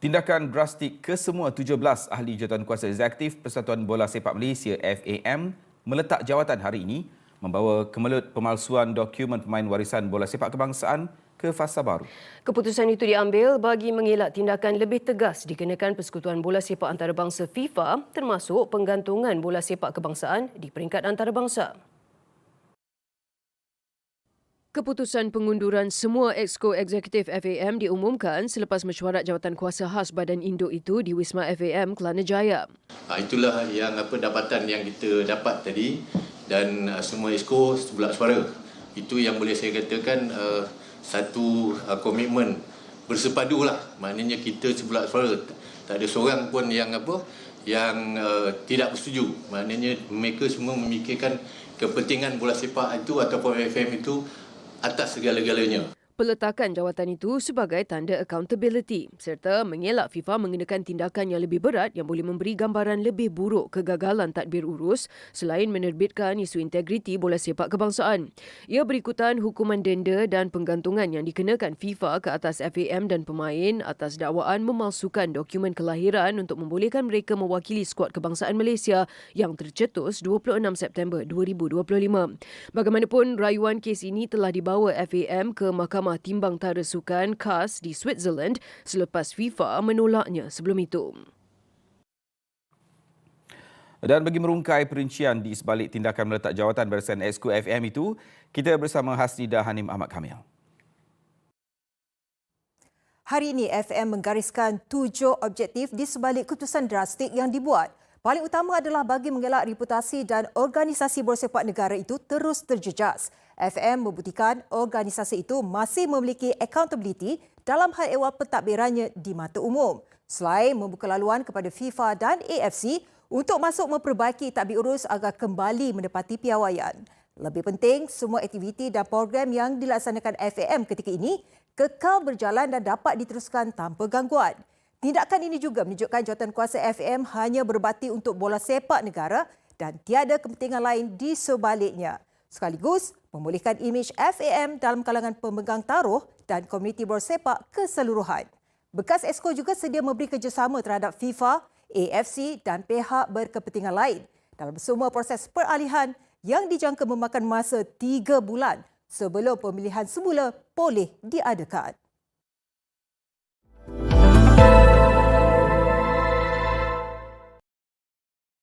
Tindakan drastik kesemua 17 ahli jawatan kuasa eksekutif Persatuan Bola Sepak Malaysia FAM meletak jawatan hari ini membawa kemelut pemalsuan dokumen pemain warisan bola sepak kebangsaan ke fasa baru. Keputusan itu diambil bagi mengelak tindakan lebih tegas dikenakan Persekutuan Bola Sepak Antarabangsa FIFA termasuk penggantungan bola sepak kebangsaan di peringkat antarabangsa. Keputusan pengunduran semua exco eksekutif FAM diumumkan selepas mesyuarat jawatan kuasa khas Badan Induk itu di Wisma FAM Kelana Jaya. Ha, itulah yang apa dapatan yang kita dapat tadi dan uh, semua exco sebelah suara. Itu yang boleh saya katakan uh, satu uh, komitmen bersepadu lah. Maknanya kita sebelah suara. Tak ada seorang pun yang apa yang uh, tidak bersetuju. Maknanya mereka semua memikirkan kepentingan bola sepak itu ataupun FAM itu atas segala-galanya peletakan jawatan itu sebagai tanda accountability serta mengelak FIFA mengenakan tindakan yang lebih berat yang boleh memberi gambaran lebih buruk kegagalan tadbir urus selain menerbitkan isu integriti bola sepak kebangsaan. Ia berikutan hukuman denda dan penggantungan yang dikenakan FIFA ke atas FAM dan pemain atas dakwaan memalsukan dokumen kelahiran untuk membolehkan mereka mewakili skuad kebangsaan Malaysia yang tercetus 26 September 2025. Bagaimanapun, rayuan kes ini telah dibawa FAM ke Mahkamah Mahkamah Timbang Tara Sukan CAS di Switzerland selepas FIFA menolaknya sebelum itu. Dan bagi merungkai perincian di sebalik tindakan meletak jawatan barisan Exco FM itu, kita bersama Hasnida Hanim Ahmad Kamil. Hari ini FM menggariskan tujuh objektif di sebalik keputusan drastik yang dibuat. Paling utama adalah bagi mengelak reputasi dan organisasi bersepak negara itu terus terjejas. FM membuktikan organisasi itu masih memiliki accountability dalam hal ehwal pentadbirannya di mata umum. Selain membuka laluan kepada FIFA dan AFC untuk masuk memperbaiki tadbir urus agar kembali menepati piawaian. Lebih penting, semua aktiviti dan program yang dilaksanakan FAM ketika ini kekal berjalan dan dapat diteruskan tanpa gangguan. Tindakan ini juga menunjukkan jawatan kuasa FM hanya berbakti untuk bola sepak negara dan tiada kepentingan lain di sebaliknya sekaligus memulihkan imej FAM dalam kalangan pemegang taruh dan komuniti bola sepak keseluruhan. Bekas ESCO juga sedia memberi kerjasama terhadap FIFA, AFC dan pihak berkepentingan lain dalam semua proses peralihan yang dijangka memakan masa tiga bulan sebelum pemilihan semula boleh diadakan.